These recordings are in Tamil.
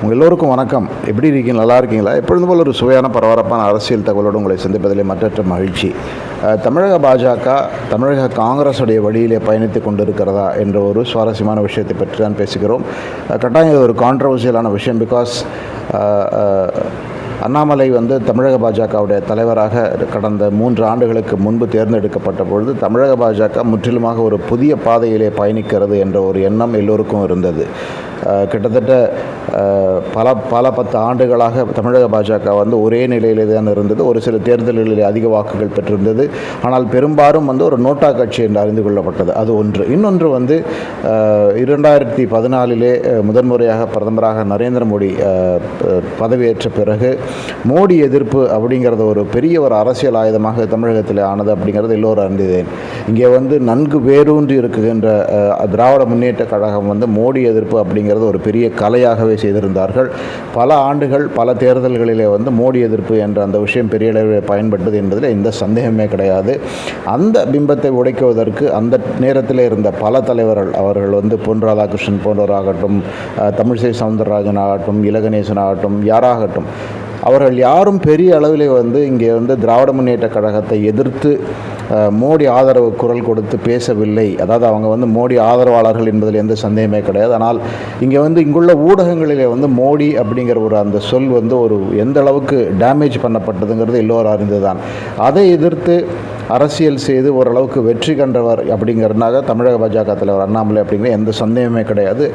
உங்கள் எல்லோருக்கும் வணக்கம். எப்படி இருக்கீங்க? நல்லா இருக்கீங்களா? எப்பொழுதும் போல் ஒரு சுவையான பரபரப்பான அரசியல் தகவலோடு உங்களை சந்திப்பதிலே மற்றற்ற மகிழ்ச்சி. தமிழக பாஜக தமிழக காங்கிரஸுடைய வழியிலே பயணித்து கொண்டிருக்கிறதா என்ற ஒரு சுவாரஸ்யமான விஷயத்தை பற்றி தான் பேசுகிறோம். கட்டாயம் இது ஒரு கான்ட்ரவர்சியலான விஷயம் பிகாஸ் அண்ணாமலை வந்து தமிழக பாஜகவுடைய தலைவராக கடந்த மூன்று ஆண்டுகளுக்கு முன்பு தேர்ந்தெடுக்கப்பட்ட பொழுது தமிழக பாஜக முற்றிலுமாக ஒரு புதிய பாதையிலே பயணிக்கிறது என்ற ஒரு எண்ணம் எல்லோருக்கும் இருந்தது. கிட்டத்தட்ட பல பல பத்து ஆண்டுகளாக தமிழக பாஜக வந்து ஒரே நிலையிலே தான் இருந்தது. ஒரு சில தேர்தல்களில் அதிக வாக்குகள் பெற்றிருந்தது. ஆனால் பெரும்பாலும் வந்து ஒரு நோட்டா கட்சி என்று அறிந்து கொள்ளப்பட்டது. அது ஒன்று. இன்னொன்று வந்து இரண்டாயிரத்தி பதினாலிலே முதன்முறையாக பிரதமராக நரேந்திர மோடி பதவியேற்ற பிறகு மோடி எதிர்ப்பு அப்படிங்கிறது ஒரு பெரிய ஒரு அரசியல் ஆயுதமாக தமிழகத்தில் ஆனது அப்படிங்கிறது எல்லோரும் அறிந்ததேன். இங்கே வந்து நன்கு வேரூன்றி இருக்குகின்ற திராவிட முன்னேற்ற கழகம் வந்து மோடி எதிர்ப்பு அப்படிங்கிறது ஒரு பெரிய கலையாகவே செய்திருந்தார்கள். பல ஆண்டுகள் பல தேர்தல்களிலே வந்து மோடி எதிர்ப்பு என்ற அந்த விஷயம் பெரிய அளவில் பயன்பட்டது என்பதில் எந்த சந்தேகமே கிடையாது. அந்த பிம்பத்தை உடைக்குவதற்கு அந்த நேரத்தில் இருந்த பல தலைவர்கள் அவர்கள் வந்து பொன் ராதாகிருஷ்ணன் போன்றவராகட்டும் தமிழிசை சவுந்தரராஜன் ஆகட்டும் இலகணேசன் ஆகட்டும் யாராகட்டும் அவர்கள் யாரும் பெரிய அளவில் வந்து இங்கே வந்து திராவிட முன்னேற்ற கழகத்தை எதிர்த்து மோடி ஆதரவு குரல் கொடுத்து பேசவில்லை. அதாவது அவங்க வந்து மோடி ஆதரவாளர்கள் என்பதில் எந்த சந்தேகமே கிடையாது. ஆனால் இங்கே வந்து இங்குள்ள ஊடகங்களிலே வந்து மோடி அப்படிங்கிற ஒரு அந்த சொல் வந்து ஒரு எந்த அளவுக்கு டேமேஜ் பண்ணப்பட்டதுங்கிறது எல்லோரும் அறிந்துதான் அதை எதிர்த்து அரசியல் செய்து ஓரளவுக்கு வெற்றி கண்டவர் அப்படிங்கிறதுனாக தமிழக பாஜக தலைவர் அண்ணாமலை அப்படிங்கிற எந்த சந்தேகமே கிடையாது.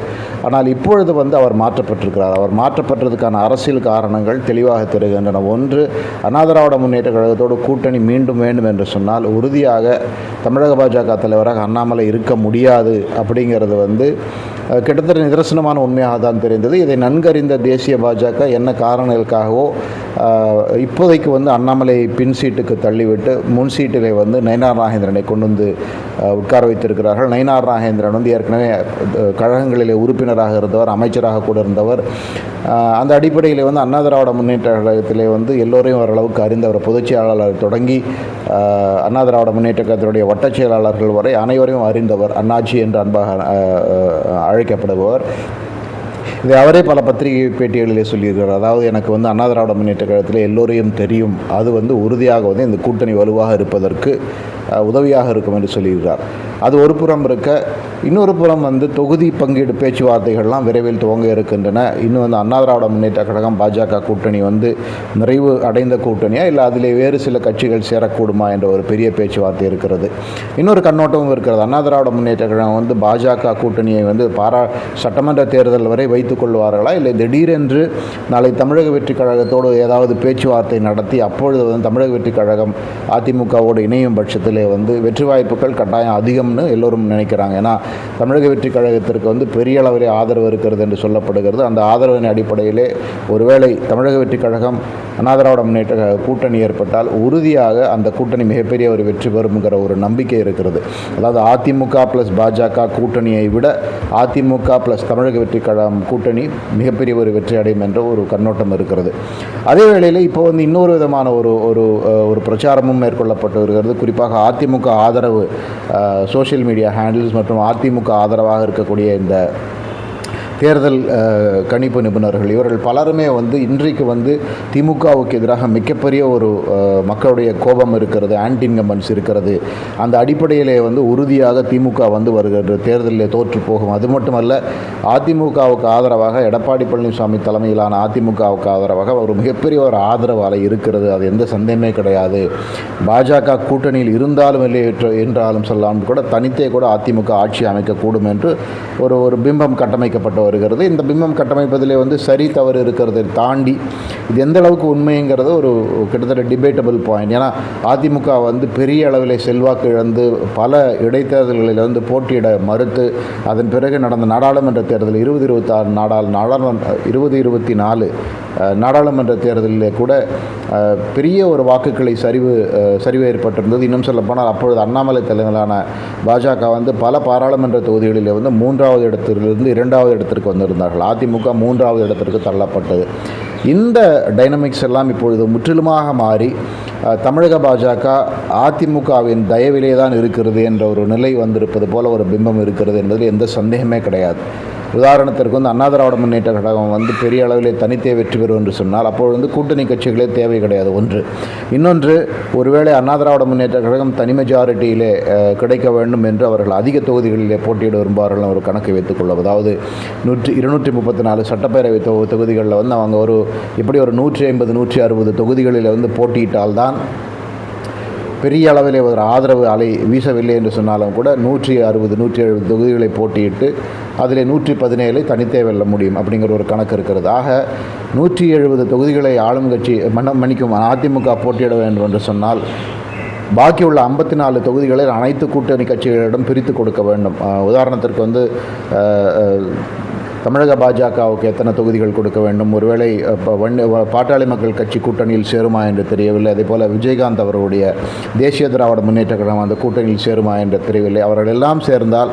ஆனால் இப்பொழுது வந்து அவர் மாற்றப்பட்டிருக்கிறார். அவர் மாற்றப்பட்டதுக்கான அரசியல் காரணங்கள் தெளிவாக தெரிகின்றன. ஒன்று அனாதராவிட முன்னேற்ற கழகத்தோடு கூட்டணி மீண்டும் வேண்டும் என்று சொன்னால் உறுதியாக தமிழக பாஜக தலைவராக அண்ணாமலை இருக்க முடியாது அப்படிங்கிறது வந்து கிட்டத்தட்ட நிதர்சனமான உண்மையாக தான் தெரிந்தது. இதை நன்கறிந்த தேசிய பாஜக என்ன காரணங்களுக்காகவோ இப்போதைக்கு வந்து அண்ணாமலை பின் சீட்டுக்கு தள்ளிவிட்டு முன் சீட்டிலே வந்து நயனார் நாகேந்திரனை கொண்டு வந்து உட்கார வைத்திருக்கிறார்கள். நயனார் நாகேந்திரன் வந்து ஏற்கனவே கழகங்களிலே உறுப்பினராக இருந்தவர் அமைச்சராக கூட இருந்தவர். அந்த அடிப்படையில் வந்து அண்ணா திராவிட முன்னேற்ற கழகத்திலே வந்து எல்லோரையும் ஓரளவுக்கு அறிந்தவர் பொதுச் செயலாளர் தொடங்கி அண்ணா திராவிட முன்னேற்ற கழகத்தினுடைய வட்டச் செயலாளர்கள் வரை அனைவரையும் அறிந்தவர் அண்ணாச்சி என்று அன்பாக அழைக்கப்படுபவர். இதை அவரே பல பத்திரிகை பேட்டிகளிலே சொல்லியிருக்கிறார். அதாவது எனக்கு வந்து அண்ணா திராவிட முன்னேற்ற கழகத்தில் எல்லோரையும் தெரியும். அது வந்து உறுதியாக வந்து இந்த கூட்டணி வலுவாக இருப்பதற்கு உதவியாக இருக்கும் என்று சொல்லியிருக்கிறார். அது ஒரு புறம் இருக்க இன்னொரு புறம் வந்து தொகுதி பங்கீடு பேச்சுவார்த்தைகள்லாம் விரைவில் துவங்க இருக்கின்றன. இன்னும் வந்து அண்ணா திராவிட முன்னேற்ற கழகம் பாஜக கூட்டணி வந்து நிறைவு அடைந்த கூட்டணியா இல்லை அதிலே வேறு சில கட்சிகள் சேரக்கூடுமா என்ற ஒரு பெரிய பேச்சுவார்த்தை இருக்கிறது. இன்னொரு கண்ணோட்டமும் இருக்கிறது. அண்ணா திராவிட முன்னேற்ற கழகம் வந்து பாஜக கூட்டணியை வந்து பாரா சட்டமன்ற தேர்தல் வரை வைத்துக் கொள்வார்களா? இல்லை திடீரென்று நாளை தமிழக வெற்றி கழகத்தோடு ஏதாவது பேச்சுவார்த்தை நடத்தி அப்பொழுது வந்து தமிழக வெற்றி கழகம் அதிமுகவோடு இணையும் பட்சத்திலே வந்து வெற்றி வாய்ப்புகள் கட்டாயம் அதிகம் அதிகம்னு எல்லோரும் நினைக்கிறாங்க. ஏன்னா தமிழக வெற்றி கழகத்திற்கு வந்து பெரிய அளவிலே ஆதரவு இருக்கிறது என்று சொல்லப்படுகிறது. அந்த ஆதரவின் அடிப்படையிலே ஒருவேளை தமிழக வெற்றி கழகம் அண்ணா முன்னேற்ற கூட்டணி ஏற்பட்டால் உறுதியாக அந்த கூட்டணி மிகப்பெரிய ஒரு வெற்றி பெறும்ங்கிற ஒரு நம்பிக்கை இருக்கிறது. அதாவது அதிமுக ப்ளஸ் பாஜக கூட்டணியை விட அதிமுக ப்ளஸ் தமிழக வெற்றி கழகம் கூட்டணி மிகப்பெரிய ஒரு வெற்றி அடையும் என்ற ஒரு கண்ணோட்டம் இருக்கிறது. அதே வேளையில் இப்போ வந்து இன்னொரு விதமான ஒரு ஒரு ஒரு பிரச்சாரமும் மேற்கொள்ளப்பட்டு வருகிறது. குறிப்பாக அதிமுக ஆதரவு சோஷியல் மீடியா ஹேண்டில்ஸ் மற்றும் அதிமுக ஆதரவாக இருக்கக்கூடிய இந்த தேர்தல் கணிப்பு நிபுணர்கள் இவர்கள் பலருமே வந்து இன்றைக்கு வந்து திமுகவுக்கு எதிராக மிகப்பெரிய ஒரு மக்களுடைய கோபம் இருக்கிறது ஆன்டி இன்கம்பன்ஸ் இருக்கிறது. அந்த அடிப்படையிலே வந்து உறுதியாக திமுக வந்து வருகிற தேர்தலில் தோற்று போகும். அது மட்டுமல்ல அதிமுகவுக்கு ஆதரவாக எடப்பாடி பழனிசாமி தலைமையிலான அதிமுகவுக்கு ஆதரவாக ஒரு மிகப்பெரிய ஒரு ஆதரவு அலை இருக்கிறது. அது எந்த சந்தேகமே கிடையாது. பாஜக கூட்டணியில் இருந்தாலும் இல்லை என்றாலும் சொல்லலாம் கூட தனித்தே கூட அதிமுக ஆட்சி அமைக்கக்கூடும் என்று ஒரு ஒரு பிம்பம் கட்டமைக்கப்பட்டு வருகிறது இந்த பிம்பம் கட்டமைப்பதிலே வந்து சரி தவறு இருக்கிறதை தாண்டி இது எந்த அளவுக்கு உண்மைங்கிறது ஒரு கிட்டத்தட்ட டிபேட்டபிள் பாயிண்ட் ஏன்னா அதிமுக வந்து பெரிய அளவில் செல்வாக்கு இழந்து பல இடைத்தேர்தல்களில் வந்து போட்டியிட மறுத்து அதன் பிறகு நடந்த நாடாளுமன்ற தேர்தல் இருபது இருபத்தாறு நாடாள் நாடாளுமன்ற இருபது இருபத்தி நாலு நாடாளுமன்ற தேர்தலிலே கூட பெரிய ஒரு வாக்குகளை சரிவு சரிவு ஏற்பட்டிருந்தது. இன்னும் சொல்லப்போனால் அப்பொழுது அண்ணாமலை தலைமையிலான பாஜக வந்து பல பாராளுமன்ற தொகுதிகளில் வந்து மூன்றாவது இடத்திலிருந்து இரண்டாவது இடத்திற்கு வந்திருந்தார்கள். அதிமுக மூன்றாவது இடத்திற்கு தள்ளப்பட்டது. இந்த டைனமிக்ஸ் எல்லாம் இப்பொழுது முற்றிலுமாக மாறி தமிழக பாஜக அதிமுகவின் தயவிலே தான் இருக்கிறது என்ற ஒரு நிலை வந்திருப்பது போல ஒரு பிம்பம் இருக்கிறது என்பதில் எந்த சந்தேகமே கிடையாது. உதாரணத்திற்கு வந்து அண்ணா திராவிட முன்னேற்ற கழகம் வந்து பெரிய அளவிலே தனித்தே வெற்றி பெறும் என்று சொன்னால் அப்பொழுது வந்து கூட்டணி கட்சிகளே தேவை கிடையாது. ஒன்று. இன்னொன்று ஒருவேளை அண்ணா திராவிட முன்னேற்ற கழகம் தனி மெஜாரிட்டியிலே கிடைக்க வேண்டும் என்று அவர்கள் அதிக தொகுதிகளிலே போட்டியிட விரும்புவார்கள் ஒரு கணக்கு வைத்துக்கொள்ளும் அதாவது நூற்றி இருநூற்றி முப்பத்தி நாலு சட்டப்பேரவை தொகுதிகளில் வந்து அவங்க ஒரு இப்படி ஒரு நூற்றி ஐம்பது நூற்றி அறுபது தொகுதிகளில் வந்து போட்டியிட்டால்தான் பெரிய அளவிலே ஒரு ஆதரவு அலை வீசவில்லை என்று சொன்னாலும் கூட நூற்றி அறுபது நூற்றி எழுபது தொகுதிகளை போட்டியிட்டு அதில் நூற்றி பதினேழை தனித்தே வெல்ல முடியும் அப்படிங்கிற ஒரு கணக்கு இருக்கிறது. ஆக நூற்றி எழுபது தொகுதிகளை ஆளும் கட்சி மன்ன மன்னிக்கும் அதிமுக போட்டியிட வேண்டும் என்று சொன்னால் பாக்கியுள்ள ஐம்பத்தி நாலு தொகுதிகளில் அனைத்து கூட்டணி கட்சிகளிடம் பிரித்து கொடுக்க வேண்டும். உதாரணத்திற்கு வந்து தமிழக பாஜகவுக்கு எத்தனை தொகுதிகள் கொடுக்க வேண்டும்? ஒருவேளை இப்போ பாட்டாளி மக்கள் கட்சி கூட்டணியில் சேருமா என்று தெரியவில்லை. அதே போல் விஜயகாந்த் அவர்களுடைய தேசிய திராவிட முன்னேற்ற கழகம் அந்த கூட்டணியில் சேருமா என்று தெரியவில்லை. அவர்கள் எல்லாம் சேர்ந்தால்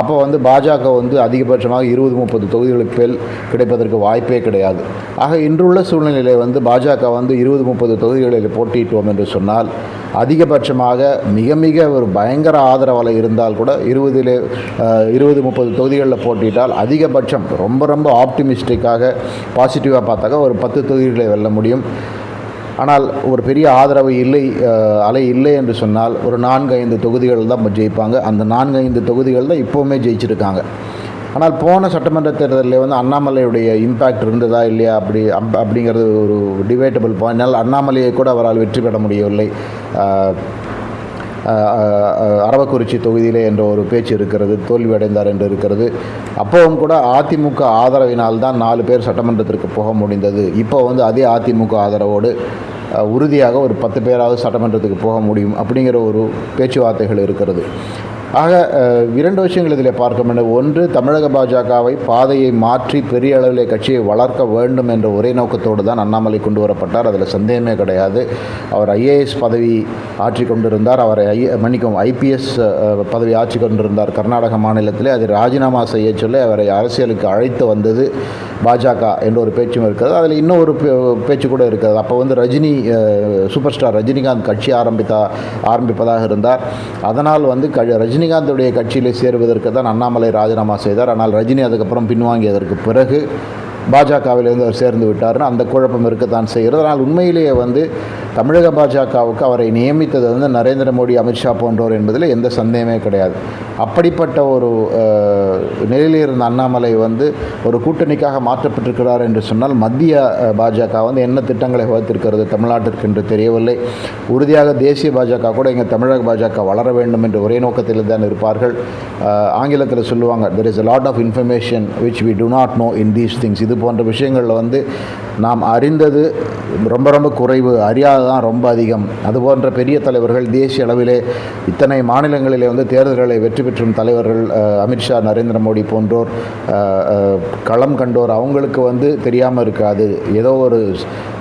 அப்போ வந்து பாஜக வந்து அதிகபட்சமாக இருபது முப்பது தொகுதிகளுக்கு மேல் கிடைப்பதற்கு வாய்ப்பே கிடையாது. ஆக இன்றுள்ள சூழ்நிலையில் வந்து பாஜக வந்து இருபது முப்பது தொகுதிகளில் போட்டியிட்டோம் என்று சொன்னால் அதிகபட்சமாக மிக மிக ஒரு பயங்கர ஆதரவாளர் இருந்தால் கூட இருபதிலே இருபது முப்பது தொகுதிகளில் போட்டிட்டால் அதிகபட்சம் ரொம்ப ரொம்ப ஆப்டிமிஸ்டிக்காக பாசிட்டிவாக பார்த்தாக்க ஒரு பத்து தொகுதிகளை வெல்ல முடியும். ஆனால் ஒரு பெரிய ஆதரவு இல்லை அலை இல்லை என்று சொன்னால் ஒரு நான்கு ஐந்து தொகுதிகள் தான் ஜெயிப்பாங்க. அந்த நான்கு ஐந்து தொகுதிகள் தான் இப்போவுமே ஜெயிச்சிருக்காங்க. ஆனால் போன சட்டமன்ற தேர்தலில் வந்து அண்ணாமலையுடைய இம்பேக்ட் இருந்ததா இல்லையா அப்படி அப்- அப்படிங்கிறது ஒரு டிபேட்டபிள் பாயிண்ட் அண்ணாமலையை கூட அவரால் வெற்றி பெற முடியவில்லை. அரவக்குறிச்சி தொகுதியிலே என்ற ஒரு பேச்சு இருக்கிறது தோல்வி அடைந்தார் என்று இருக்கிறது. அப்போவும் கூட அதிமுக ஆதரவினால் தான் நாலு பேர் சட்டமன்றத்திற்கு போக முடிந்தது. இப்போ வந்து அதே அதிமுக ஆதரவோடு உறுதியாக ஒரு பத்து பேராவது சட்டமன்றத்துக்கு போக முடியும் அப்படிங்கிற ஒரு பேச்சுவார்த்தைகள் இருக்கிறது. ஆக இரண்டு விஷயங்கள் இதில் பார்க்க வேண்டும் ஒன்று தமிழக பாஜகவை பாதையை மாற்றி பெரிய அளவிலே கட்சியை வளர்க்க வேண்டும் என்ற ஒரே நோக்கத்தோடு தான் அண்ணாமலை கொண்டு வரப்பட்டார். அதில் சந்தேகமே கிடையாது. அவர் ஐஏஎஸ் பதவி ஆற்றி கொண்டிருந்தார். அவரை ஐ மன்னிக்கும் ஐபிஎஸ் பதவி ஆட்சி கொண்டிருந்தார் கர்நாடக மாநிலத்தில். அதை ராஜினாமா செய்ய சொல்லி அவரை அரசியலுக்கு அழைத்து வந்தது பாஜக என்ற ஒரு பேச்சும் இருக்கிறது. அதில் இன்னும் ஒரு பே- பேச்சு கூட இருக்கிறது. அப்போ வந்து ரஜினி சூப்பர் ஸ்டார் ரஜினிகாந்த் கட்சி ஆரம்பித்தா ஆரம்பிப்பதாக இருந்தார். அதனால் வந்து க ரஜினிகாந்துடைய கட்சியில் சேருவதற்கு தான் அண்ணாமலை ராஜினாமா செய்தார். ஆனால் ரஜினி அதுக்கப்புறம் பின்வாங்கியதற்கு பிறகு பாஜகவிலிருந்து அவர் சேர்ந்து விட்டார்னு அந்த குழப்பம் இருக்கத்தான் செய்கிறது. ஆனால் உண்மையிலேயே வந்து தமிழக பாஜகவுக்கு அவரை நியமித்தது வந்து நரேந்திர மோடி அமித்ஷா போன்றோர் என்பதில் எந்த சந்தேகமே கிடையாது. அப்படிப்பட்ட ஒரு நிலையில் இருந்த அண்ணாமலை வந்து ஒரு கூட்டணிக்காக மாற்றப்பட்டிருக்கிறார் என்று சொன்னால் மத்திய பாஜக வந்து என்ன திட்டங்களை வகுத்திருக்கிறது தமிழ்நாட்டிற்கு என்று தெரியவில்லை. உறுதியாக தேசிய பாஜக கூட இங்கே தமிழக பாஜக வளர வேண்டும் என்று ஒரே நோக்கத்தில் தான் இருப்பார்கள். ஆங்கிலத்தில் சொல்லுவாங்க there is a lot of information which we do not know in these things இது போன்ற விஷயங்களில் வந்து நாம் அறிந்தது ரொம்ப ரொம்ப குறைவு அறியாததான் ரொம்ப அதிகம். அது போன்ற பெரிய தலைவர்கள் தேசிய அளவிலே இத்தனை மாநிலங்களிலே வந்து தேர்தல்களை வெற்றி பெற்றும் தலைவர்கள் அமித்ஷா நரேந்திர மோடி போன்றோர் களம் கண்டோர் அவங்களுக்கு வந்து தெரியாமல் இருக்காது. ஏதோ ஒரு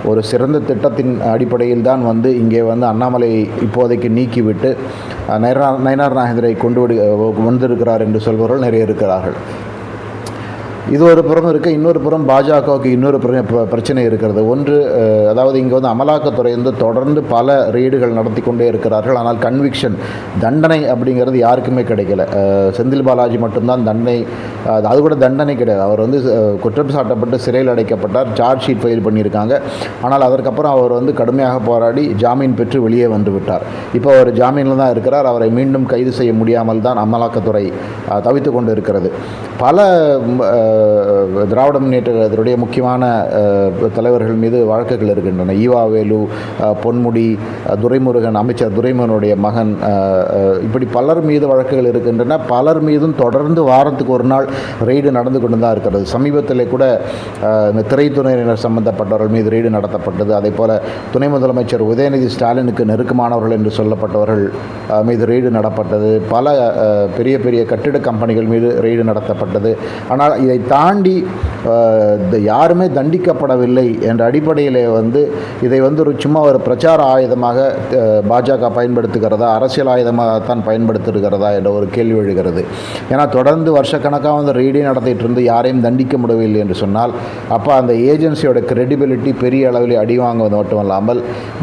ஒரு சிறந்த திட்டத்தின் அடிப்படையில் தான் வந்து இங்கே வந்து அண்ணாமலை இப்போதைக்கு நீக்கிவிட்டு நயனார் நயனார் நாகேந்திரை கொண்டு விடு வந்திருக்கிறார் என்று சொல்பவர்கள் நிறைய இருக்கிறார்கள். இது ஒரு புறம் இருக்க இன்னொரு புறம் பாஜகவுக்கு இன்னொரு பிர- பிரச்சனை இருக்கிறது. ஒன்று அதாவது இங்கே வந்து அமலாக்கத்துறை வந்து தொடர்ந்து பல ரெய்டுகள் நடத்தி கொண்டே இருக்கிறார்கள். ஆனால் கன்விக்ஷன் தண்டனை அப்படிங்கிறது யாருக்குமே கிடைக்கல. செந்தில் பாலாஜி மட்டும்தான் தண்டனை அது கூட தண்டனை கிடையாது. அவர் வந்து குற்றம் சாட்டப்பட்டு சிறையில் அடைக்கப்பட்டார் சார்ஜ் ஷீட் ஃபைல் பண்ணியிருக்காங்க. ஆனால் அதற்கப்புறம் அவர் வந்து கடுமையாக போராடி ஜாமீன் பெற்று வெளியே வந்து விட்டார். இப்போ அவர் ஜாமீனில் தான் இருக்கிறார். அவரை மீண்டும் கைது செய்ய முடியாமல் தான் அமலாக்கத்துறை தவித்து கொண்டு இருக்கிறது. பல திராவிட முன்னேற்ற திராவிட முக்கியமான தலைவர்கள் மீது வழக்குகள் இருக்கின்றன. ஈவாவேலு பொன்முடி துரைமுருகன் அமைச்சர் துரைமுருகனுடைய மகன் இப்படி பலர் மீது வழக்குகள் இருக்கின்றன. பலர் மீதும் தொடர்ந்து வாரத்துக்கு ஒரு நாள் ரெய்டு நடந்து கொண்டு தான் இருக்கிறது. சமீபத்தில் கூட இந்த திரைத்துறையினர் சம்பந்தப்பட்டவர்கள் மீது ரெய்டு நடத்தப்பட்டது. அதே போல் துணை முதலமைச்சர் உதயநிதி ஸ்டாலினுக்கு நெருக்கமானவர்கள் என்று சொல்லப்பட்டவர்கள் மீது ரெய்டு நடப்பட்டது. பல பெரிய பெரிய கட்டிட கம்பெனிகள் மீது ரெய்டு நடத்தப்பட்டது. ஆனால் இதை தாண்டி இந்த யாருமே தண்டிக்கப்படவில்லை என்ற அடிப்படையிலே வந்து இதை வந்து ஒரு சும்மா ஒரு பிரச்சார ஆயுதமாக பாஜக பயன்படுத்துகிறதா அரசியல் ஆயுதமாக தான் பயன்படுத்துகிறதா என்ற ஒரு கேள்வி எழுகிறது. ஏன்னா தொடர்ந்து வருஷக்கணக்காக வந்து ரீடிங் நடத்திட்டு இருந்து யாரையும் தண்டிக்க முடியவில்லை என்று சொன்னால் அப்போ அந்த ஏஜென்சியோட கிரெடிபிலிட்டி பெரிய அளவில் அடி வாங்குவது மட்டுமல்லாமல்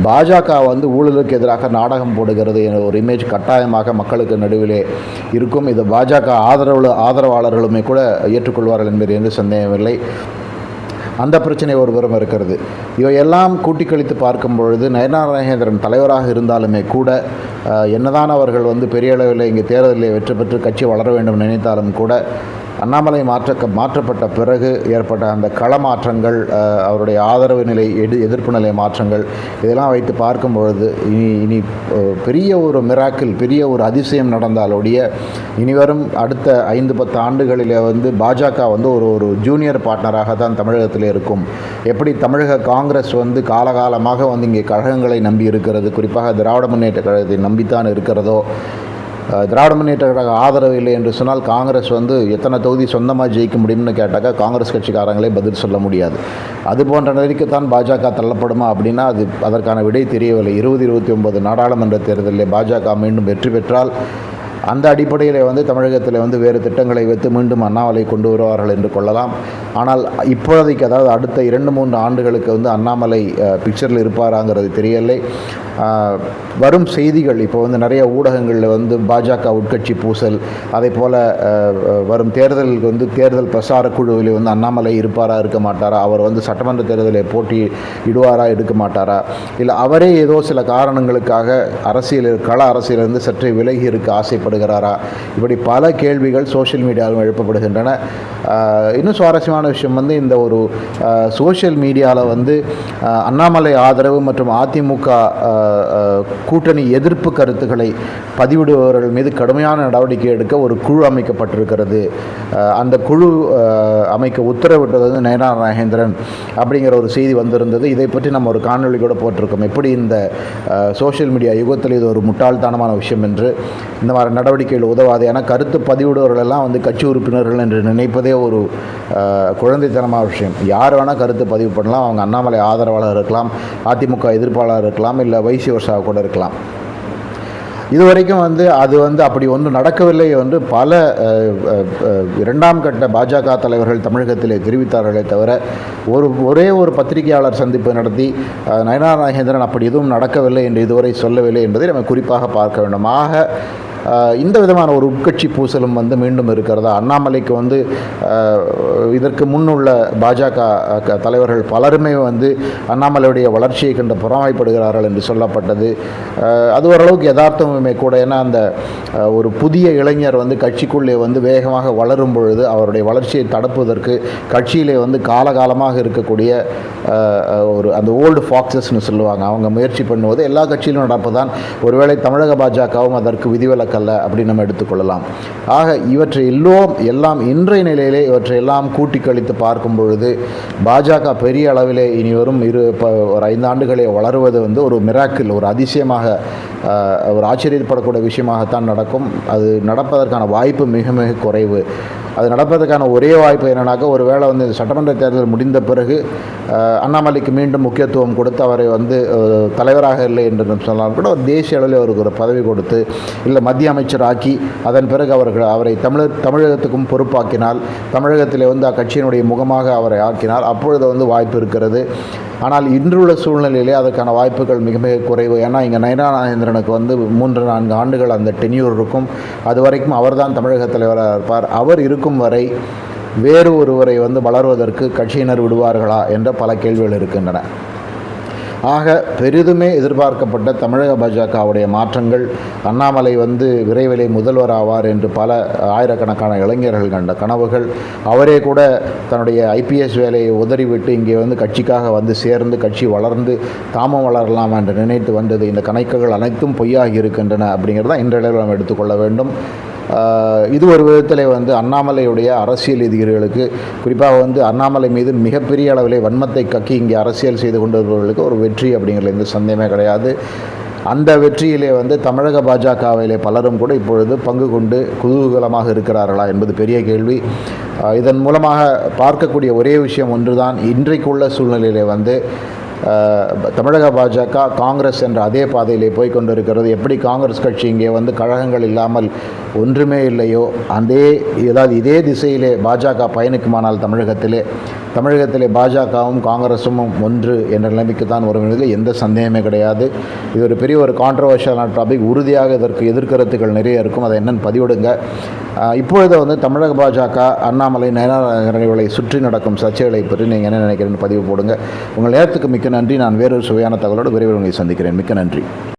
பாஜக வந்து ஊழலுக்கு எதிராக நாடகம் போடுகிறது என்ற ஒரு இமேஜ் கட்டாயமாக மக்களுக்கு நடுவிலே இருக்கும். இது பாஜக ஆதரவு ஆதரவாளர்களுமே கூட ஏற்றுக்கொள்வார்கள் இருப்பார்கள் என்பது எந்த சந்தேகமில்லை. அந்த பிரச்சனை ஒரு புறம் இருக்கிறது. இவையெல்லாம் கூட்டி கழித்து பார்க்கும் பொழுது நயனார் நாகேந்திரன் தலைவராக இருந்தாலுமே கூட என்னதான் அவர்கள் வந்து பெரிய அளவில் இங்கே தேர்தலில் வெற்றி பெற்று கட்சி வளர வேண்டும் நினைத்தாலும் கூட அண்ணாமலை மாற்ற மாற்றப்பட்ட பிறகு ஏற்பட்ட அந்த கள மாற்றங்கள் அவருடைய ஆதரவு நிலை எடு எதிர்ப்பு நிலை மாற்றங்கள் இதெல்லாம் வைத்து பார்க்கும் பொழுது இனி இனி பெரிய ஒரு மிராக்கில் பெரிய ஒரு அதிசயம் நடந்தாலொழிய இனிவரும் அடுத்த ஐந்து பத்து ஆண்டுகளில் வந்து பாஜக வந்து ஒரு ஒரு ஜூனியர் பார்ட்னராக தான் தமிழகத்தில் இருக்கும். எப்படி தமிழக காங்கிரஸ் வந்து காலகாலமாக வந்து இங்கே கழகங்களை நம்பி இருக்கிறது குறிப்பாக திராவிட முன்னேற்ற கழகத்தை நம்பித்தான் இருக்கிறதோ திராவிட முன்னேற்ற கழக ஆதரவு இல்லை என்று சொன்னால் காங்கிரஸ் வந்து எத்தனை தொகுதி சொந்தமாக ஜெயிக்க முடியும்னு கேட்டாக்கா காங்கிரஸ் கட்சிக்காரங்களே பதில் சொல்ல முடியாது. அது போன்ற நிலைக்குத்தான் பாஜக தள்ளப்படுமா அப்படின்னா அது அதற்கான விடை தெரியவில்லை. இருபது இருபத்தி ஒன்பது நாடாளுமன்ற தேர்தலில் பாஜக மீண்டும் வெற்றி பெற்றால் அந்த அடிப்படையில் வந்து தமிழகத்தில் வந்து வேறு திட்டங்களை வைத்து மீண்டும் அண்ணாமலை கொண்டு வருவார்கள் என்று கொள்ளலாம். ஆனால் இப்போதைக்கு அதாவது அடுத்த இரண்டு மூன்று ஆண்டுகளுக்கு வந்து அண்ணாமலை பிக்சரில் இருப்பாராங்கிறது தெரியலை. வரும் செய்திகள் இப்போ வந்து நிறைய ஊடகங்களில் வந்து பாஜக உட்கட்சி பூசல் அதே போல் வரும் தேர்தலுக்கு வந்து தேர்தல் பிரசார குழுவில் வந்து அண்ணாமலை இருப்பாரா இருக்க மாட்டாரா? அவர் வந்து சட்டமன்ற தேர்தலில் போட்டி இடுவாரா எடுக்க மாட்டாரா? இல்லை அவரே ஏதோ சில காரணங்களுக்காக அரசியல் கள அரசியலிருந்து சற்றே விலகி இருக்க செயல்படுகிறாரா இப்படி பல கேள்விகள் சோஷியல் மீடியாவில் எழுப்பப்படுகின்றன. இன்னும் சுவாரஸ்யமான விஷயம் வந்து இந்த ஒரு சோஷியல் மீடியாவில் வந்து அண்ணாமலை ஆதரவு மற்றும் அதிமுக கூட்டணி எதிர்ப்பு கருத்துக்களை பதிவிடுபவர்கள் மீது கடுமையான நடவடிக்கை எடுக்க ஒரு குழு அமைக்கப்பட்டிருக்கிறது. அந்த குழு அமைக்க உத்தரவிட்டது வந்து நயனார் நாகேந்திரன் அப்படிங்கிற ஒரு செய்தி வந்திருந்தது. இதை பற்றி நம்ம ஒரு காணொலி கூட போட்டிருக்கோம். எப்படி இந்த சோஷியல் மீடியா யுகத்தில் இது ஒரு முட்டாள்தனமான விஷயம் என்று இந்த மாதிரி நடவடிக்கைகள் உதவாது. ஏன்னா கருத்து பதிவிடுவர்களெல்லாம் வந்து கட்சி உறுப்பினர்கள் என்று நினைப்பதே ஒரு குழந்தைத்தனமான விஷயம். யார் வேணால் கருத்து பதிவு பண்ணலாம். அவங்க அண்ணாமலை ஆதரவாளர் இருக்கலாம் அதிமுக எதிர்ப்பாளர் இருக்கலாம் இல்லை வைசி வருஷா கூட இருக்கலாம் இதுவரைக்கும் வந்து அது வந்து அப்படி ஒன்றும் நடக்கவில்லை என்று பல இரண்டாம் கட்ட பாஜக தலைவர்கள் தமிழகத்திலே தெரிவித்தார்களே தவிர ஒரு ஒரே ஒரு பத்திரிகையாளர் சந்திப்பு நடத்தி நயனா நாகேந்திரன் அப்படி எதுவும் நடக்கவில்லை என்று இதுவரை சொல்லவில்லை என்பதை நம்ம குறிப்பாக பார்க்க வேண்டும். ஆக இந்த விதமான ஒரு உட்கட்சி பூசலும் வந்து மீண்டும் இருக்கிறதா? அண்ணாமலைக்கு வந்து இதற்கு முன்னுள்ள பாஜக க- தலைவர்கள் பலருமே வந்து அண்ணாமலையுடைய வளர்ச்சியை கண்டு பொறாமைப்படுகிறார்கள் என்று சொல்லப்பட்டது. அது ஓரளவுக்கு யதார்த்தமுமே கூட. ஏன்னா அந்த ஒரு புதிய இளைஞர் வந்து கட்சிக்குள்ளே வந்து வேகமாக வளரும் பொழுது அவருடைய வளர்ச்சியை தடுப்பதற்கு கட்சியிலே வந்து காலகாலமாக இருக்கக்கூடிய ஒரு அந்த ஓல்டு ஃபாக்ஸஸ்னு சொல்லுவாங்க. அவங்க முயற்சி பண்ணுவது எல்லா கட்சியிலும் நடப்பு தான் ஒருவேளை தமிழக பாஜகவும் அதற்கு விதிவிலக்கல்ல அப்படின்னு நம்ம எடுத்துக்கொள்ளலாம். ஆக இவற்றை எல்லோம் எல்லாம் இன்றைய நிலையிலே இவற்றை எல்லாம் கூட்டி கழித்து பார்க்கும் பொழுது பாஜக பெரிய அளவிலே இனி வரும் இரு இப்போ ஒரு ஐந்து ஆண்டுகளே வளருவது வந்து ஒரு மிராக்கில் ஒரு அதிசயமாக ஒரு ஆச்சரியப்படக்கூடிய விஷயமாகத்தான் நடக்கும். அது நடப்பதற்கான வாய்ப்பு மிக மிக குறைவு. அது நடப்பதற்கான ஒரே வாய்ப்பு என்னன்னாக்கா ஒருவேளை வந்து சட்டமன்ற தேர்தல் முடிந்த பிறகு அண்ணாமலைக்கு மீண்டும் முக்கியத்துவம் கொடுத்து அவரை வந்து தலைவராக இல்லை என்று சொன்னால் சொல்லலாம் கூட ஒரு தேசிய அளவில் அவருக்கு ஒரு பதவி கொடுத்து இல்லை மத்திய அமைச்சர் ஆக்கி அதன் பிறகு அவர்கள் அவரை தமிழர் தமிழகத்துக்கும் பொறுப்பாக்கினால் தமிழகத்தில் வந்து அக்கட்சியினுடைய முகமாக அவரை ஆக்கினால் அப்பொழுது வந்து வாய்ப்பு இருக்கிறது. ஆனால் இன்றுள்ள சூழ்நிலையிலே அதற்கான வாய்ப்புகள் மிக மிக குறைவு. ஏன்னா இங்கே நயனா நாகேந்திரனுக்கு வந்து மூன்று நான்கு ஆண்டுகள் அந்த டென்யூர் இருக்கும். அது வரைக்கும் அவர்தான் தமிழக தலைவராக இருப்பார். அவர் இருக்கும் வரை வேறு ஒருவரை வந்து வளர்வதற்கு கட்சியினர் விடுவார்களா என்ற பல கேள்விகள் இருக்கின்றன. ஆக பெரிதுமே எதிர்பார்க்கப்பட்ட தமிழக பாஜகவுடைய மாற்றங்கள் அண்ணாமலை வந்து விரைவிலே முதல்வர் ஆவார் என்று பல ஆயிரக்கணக்கான இளைஞர்கள் கண்ட கனவுகள் அவரே கூட தன்னுடைய ஐபிஎஸ் வேலையை உதறிவிட்டு இங்கே வந்து கட்சிக்காக வந்து சேர்ந்து கட்சி வளர்ந்து தாமும் வளரலாம் என்று நினைத்து வந்தது. இந்த கணக்குகள் அனைத்தும் பொய்யாகி இருக்கின்றன அப்படிங்கிறத இன்றைய நாம் எடுத்துக்கொள்ள வேண்டும். இது ஒரு விதத்தில் வந்து அண்ணாமலையுடைய அரசியல் எதிரிகளுக்கு குறிப்பாக வந்து அண்ணாமலை மீது மிகப்பெரிய அளவிலே வன்மத்தை கக்கி இங்கே அரசியல் செய்து கொண்டிருப்பவர்களுக்கு ஒரு வெற்றி அப்படிங்கிறது எந்த சந்தேகமே கிடையாது. அந்த வெற்றியிலே வந்து தமிழக பாஜகவிலே பலரும் கூட இப்பொழுது பங்கு கொண்டு குதூகலமாக இருக்கிறார்களா என்பது பெரிய கேள்வி. இதன் மூலமாக பார்க்கக்கூடிய ஒரே விஷயம் ஒன்றுதான். இன்றைக்குள்ள சூழ்நிலையிலே வந்து தமிழக பாஜக காங்கிரஸ் என்ற அதே பாதையிலே போய் கொண்டிருக்கிறது. எப்படி காங்கிரஸ் கட்சி இங்கே வந்து கழகங்கள் இல்லாமல் ஒன்றுமே இல்லையோ அதே ஏதாவது இதே திசையிலே பாஜக பயணிக்குமானால் தமிழகத்திலே தமிழகத்திலே பாஜகவும் காங்கிரஸும் ஒன்று என்ற நிலைமைக்கு தான் வரும் என்பதில் எந்த சந்தேகமே கிடையாது. இது ஒரு பெரிய ஒரு கான்ட்ரவர்ஷியலான டாபிக் உறுதியாக இதற்கு எதிர்கருத்துக்கள் நிறைய இருக்கும். அதை என்னென்னு பதிவிடுங்க. இப்பொழுது வந்து தமிழக பாஜக அண்ணாமலை நயனாரங்களை சுற்றி நடக்கும் சர்ச்சைகளை பற்றி நீங்கள் என்ன நினைக்கிறேன்னு பதிவு போடுங்க. உங்கள் நேரத்துக்கு மிக்க நன்றி. நான் வேறொரு சுவையான தகவலோடு விரைவில் உங்களை சந்திக்கிறேன். மிக்க நன்றி.